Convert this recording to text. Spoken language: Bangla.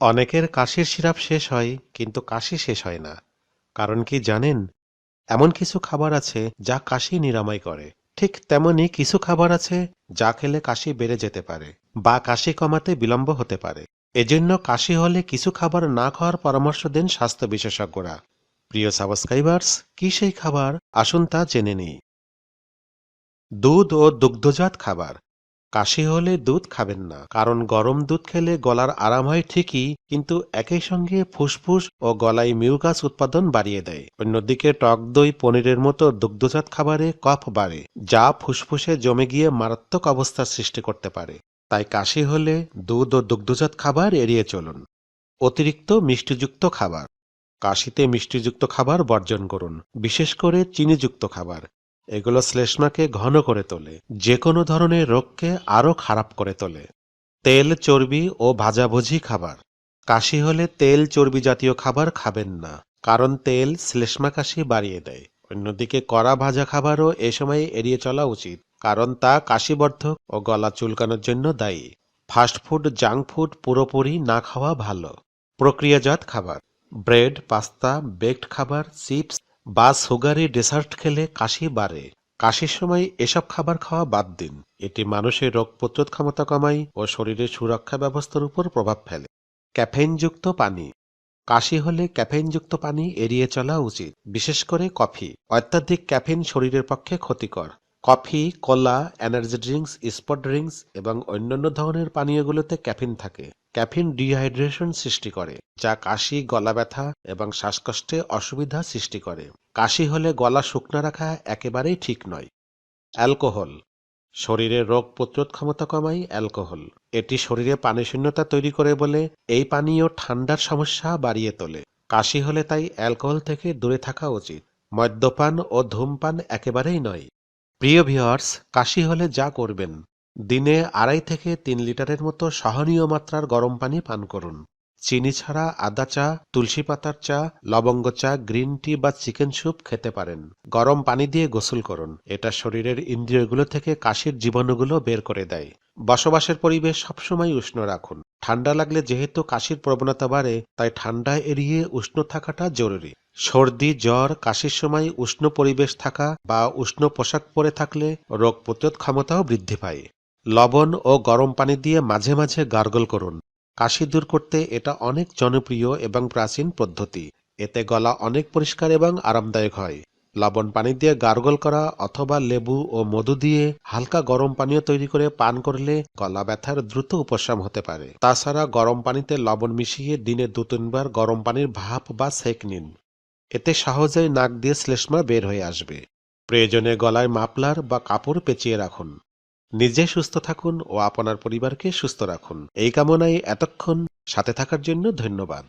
অনেকের কাশির সিরাপ শেষ হয়, কিন্তু কাশি শেষ হয় না। কারণ কি জানেন? এমন কিছু খাবার আছে যা কাশি নিরাময় করে। ঠিক তেমনি কিছু খাবার আছে যা খেলে কাশি বেড়ে যেতে পারে বা কাশি কমাতে বিলম্ব হতে পারে। এজন্য কাশি হলে কিছু খাবার না খাওয়ার পরামর্শ দেন স্বাস্থ্য বিশেষজ্ঞরা। প্রিয় সাবস্ক্রাইবার্স, কি সেই খাবার? আসুন তা জেনে নিই। দুধ ও দুগ্ধজাত খাবার। কাশি হলে দুধ খাবেন না, কারণ গরম দুধ খেলে গলার আরাম হয় ঠিকই, কিন্তু একই সঙ্গে ফুসফুস ও গলায় মিউকাস উৎপাদন বাড়িয়ে দেয়। অন্যদিকে টক দই পনিরের মতো দুগ্ধজাত খাবারে কফ বাড়ে, যা ফুসফুসে জমে গিয়ে মারাত্মক অবস্থার সৃষ্টি করতে পারে। তাই কাশি হলে দুধ ও দুগ্ধজাত খাবার এড়িয়ে চলুন। অতিরিক্ত মিষ্টিযুক্ত খাবার। কাশিতে মিষ্টিযুক্ত খাবার বর্জন করুন, বিশেষ করে চিনিযুক্ত খাবার। এগুলো শ্লেষ্মাকে ঘন করে তোলে যে কোনো ধরনের রোগকে আরও খারাপ করে তোলে। তেল চর্বি ও ভাজাভুজি খাবার। কাশি হলে তেল চর্বি জাতীয় খাবার খাবেন না, কারণ তেল শ্লেষ্মা কাশি বাড়িয়ে দেয়। অন্যদিকে কড়া ভাজা খাবারও এ সময় এড়িয়ে চলা উচিত, কারণ তা কাশিবর্ধক ও গলা চুলকানোর জন্য দায়ী। ফাস্টফুড জাঙ্ক ফুড পুরোপুরি না খাওয়া ভালো। প্রক্রিয়াজাত খাবার। ব্রেড, পাস্তা, বেকড খাবার, চিপস বা সুগারি ডেসার্ট খেলে কাশি বাড়ে। কাশির সময় এসব খাবার খাওয়া বাদ দিন। এটি মানুষের রোগ প্রতিরোধ ক্ষমতা কমায় ও শরীরের সুরক্ষা ব্যবস্থার উপর প্রভাব ফেলে। ক্যাফেইনযুক্ত পানি। কাশি হলে ক্যাফেইনযুক্ত পানি এড়িয়ে চলা উচিত, বিশেষ করে কফি। অত্যাধিক ক্যাফেইন শরীরের পক্ষে ক্ষতিকর। কফি, কলা, এনার্জি ড্রিঙ্কস, স্পট ড্রিঙ্কস এবং অন্যান্য ধরনের পানীয়গুলোতে ক্যাফিন থাকে। ক্যাফিন ডিহাইড্রেশন সৃষ্টি করে, যা কাশি, গলা ব্যথা এবং শ্বাসকষ্টে অসুবিধা সৃষ্টি করে। কাশি হলে গলা শুকনো রাখা একেবারেই ঠিক নয়। অ্যালকোহল। শরীরে রোগ প্রতিরোধ ক্ষমতা কমায় অ্যালকোহল। এটি শরীরে পানি শূন্যতা তৈরি করে বলে এই পানীয় ঠান্ডার সমস্যা বাড়িয়ে তোলে। কাশি হলে তাই অ্যালকোহল থেকে দূরে থাকা উচিত। মদ্যপান ও ধূমপান একেবারেই নয়। প্রিয় ভিওয়ার্স কাশি হলে যা করবেন দিনে আড়াই থেকে তিন লিটারের মতো সহনীয় মাত্রার গরম পানি পান করুন। চিনি ছাড়া আদা চা, তুলসী পাতার চা, লবঙ্গ চা, গ্রিন টি বা চিকেন স্যুপ খেতে পারেন। গরম পানি দিয়ে গোসল করুন। এটা শরীরের ইন্দ্রিয়গুলো থেকে কাশির জীবাণুগুলো বের করে দেয়। বসবাসের পরিবেশ সবসময় উষ্ণ রাখুন। ঠান্ডা লাগলে যেহেতু কাশির প্রবণতা বাড়ে, তাই ঠান্ডা এড়িয়ে উষ্ণ থাকাটা জরুরি। সর্দি, জ্বর, কাশির সময় উষ্ণ পরিবেশ থাকা বা উষ্ণ পোশাক পরে থাকলে রোগ প্রতিরোধ ক্ষমতাও বৃদ্ধি পায়। লবণ ও গরম পানি দিয়ে মাঝে মাঝে গার্গল করুন। কাশি দূর করতে এটা অনেক জনপ্রিয় এবং প্রাচীন পদ্ধতি। এতে গলা অনেক পরিষ্কার এবং আরামদায়ক হয়। লবণ পানি দিয়ে গার্গল করা অথবা লেবু ও মধু দিয়ে হালকা গরম পানীয় তৈরি করে পান করলে গলা ব্যথার দ্রুত উপশম হতে পারে। তাছাড়া গরম পানিতে লবণ মিশিয়ে দিনে দু তিনবার গরম পানির ভাপ বা সেক নিন। এতে সহজেই নাক দিয়ে শ্লেষ্মা বের হয়ে আসবে। প্রয়োজনে গলায় মাপলার বা কাপড় পেঁচিয়ে রাখুন। নিজে সুস্থ থাকুন ও আপনার পরিবারকে সুস্থ রাখুন। এই কামনায় এতক্ষণ সাথে থাকার জন্য ধন্যবাদ।